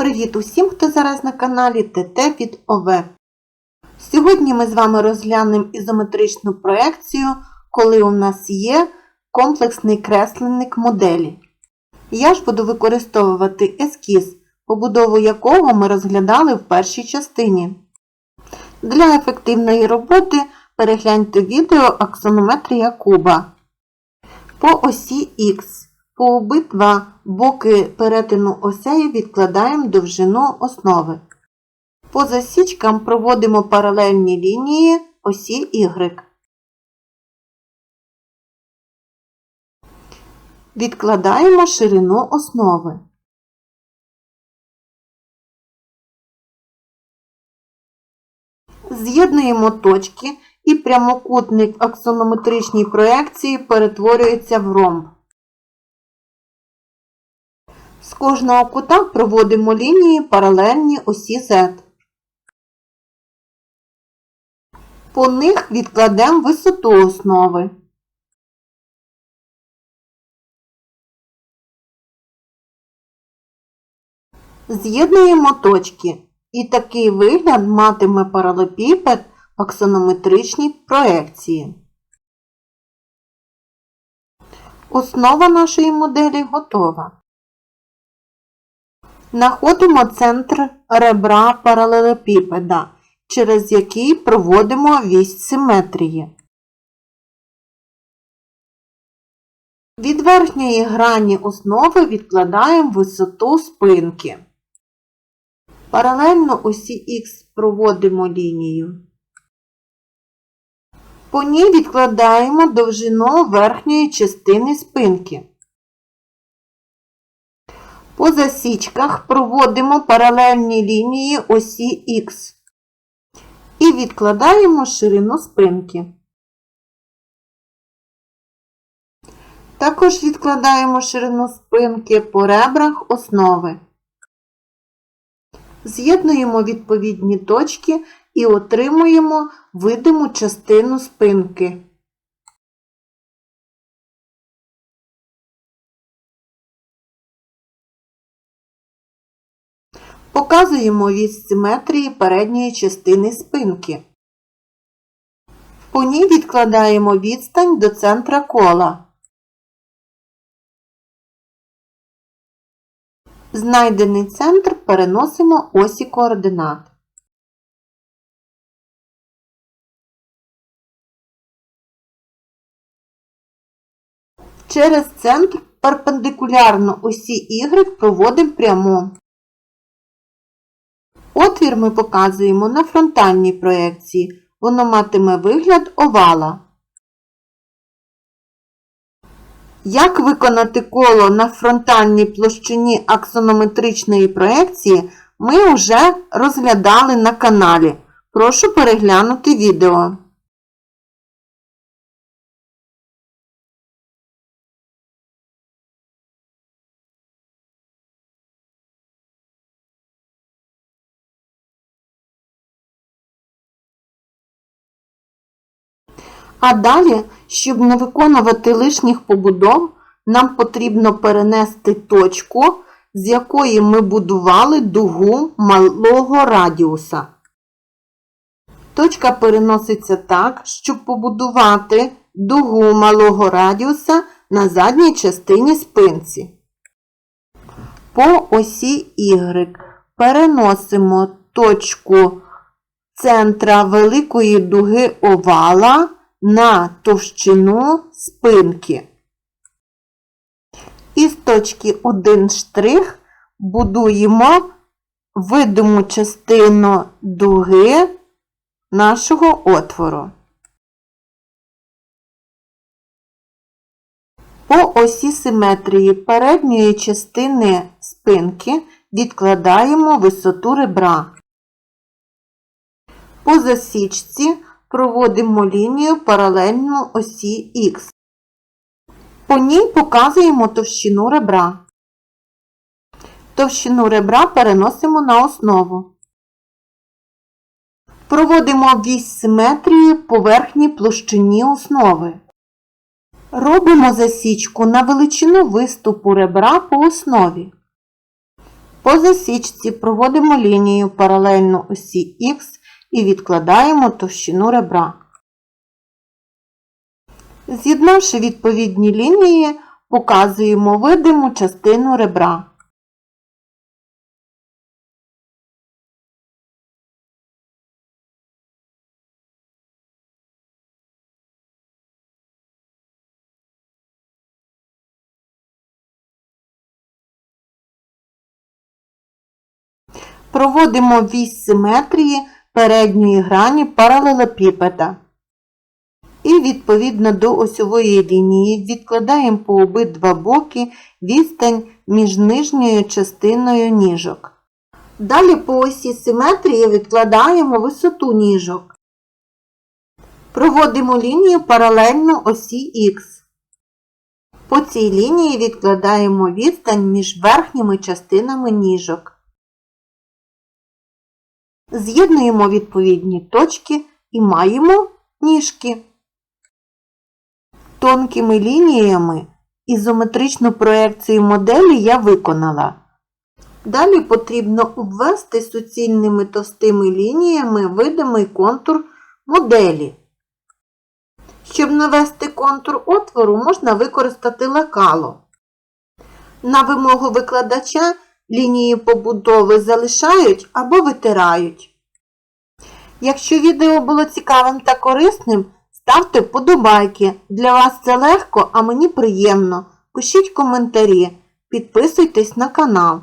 Привіт усім, хто зараз на каналі ТТ від ОВ. Сьогодні ми з вами розглянемо ізометричну проекцію, коли у нас є комплексний кресленник моделі. Я ж буду використовувати ескіз, побудову якого ми розглядали в першій частині. Для ефективної роботи перегляньте відео аксонометрія куба. По осі Х по обидва боки перетину осею відкладаємо довжину основи. По засічкам проводимо паралельні лінії осі Y. Відкладаємо ширину основи. З'єднуємо точки і прямокутник аксонометричній проекції перетворюється в ромб. Кожного кута проводимо лінії паралельні осі Z. По них відкладемо висоту основи. З'єднуємо точки. І такий вигляд матиме паралепіпед в аксонометричній проекції. Основа нашої моделі готова. Находимо центр ребра паралелепіпеда, через який проводимо вісь симетрії. Від верхньої грані основи відкладаємо висоту спинки. Паралельно осі Х проводимо лінію. По ній відкладаємо довжину верхньої частини спинки. По засічках проводимо паралельні лінії осі Х і відкладаємо ширину спинки. Також відкладаємо ширину спинки по ребрах основи. З'єднуємо відповідні точки і отримуємо видиму частину спинки. Показуємо вісь симетрії передньої частини спинки. По ній відкладаємо відстань до центра кола. Знайдений центр переносимо осі координат. Через центр перпендикулярно осі Y проводимо пряму. Отвір ми показуємо на фронтальній проекції. Воно матиме вигляд овала. Як виконати коло на фронтальній площині аксонометричної проекції ми вже розглядали на каналі. Прошу переглянути відео. А далі, щоб не виконувати лишніх побудов, нам потрібно перенести точку, з якої ми будували дугу малого радіуса. Точка переноситься так, щоб побудувати дугу малого радіуса на задній частині спинці. По осі Y переносимо точку центра великої дуги овала на товщину спинки. Із точки 1 штрих будуємо видиму частину дуги нашого отвору. По осі симетрії передньої частини спинки відкладаємо висоту ребра. По засічці проводимо лінію паралельно осі Х. По ній показуємо товщину ребра. Товщину ребра переносимо на основу. Проводимо вісь симетрії по верхній площині основи. Робимо засічку на величину виступу ребра по основі. По засічці проводимо лінію паралельно осі Х і відкладаємо товщину ребра. З'єднавши відповідні лінії, показуємо видиму частину ребра. Проводимо вісь симетрії передньої грані паралелепіпеда. І відповідно до осьової лінії відкладаємо по обидва боки відстань між нижньою частиною ніжок. Далі по осі симетрії відкладаємо висоту ніжок. Проводимо лінію паралельно осі Х. По цій лінії відкладаємо відстань між верхніми частинами ніжок. З'єднуємо відповідні точки і маємо ніжки. Тонкими лініями ізометричну проекцію моделі я виконала. Далі потрібно обвести суцільними товстими лініями видимий контур моделі. Щоб навести контур отвору, можна використати лекало. На вимогу викладача лінії побудови залишають або витирають. Якщо відео було цікавим та корисним, ставте вподобайки. Для вас це легко, а мені приємно. Пишіть коментарі, підписуйтесь на канал.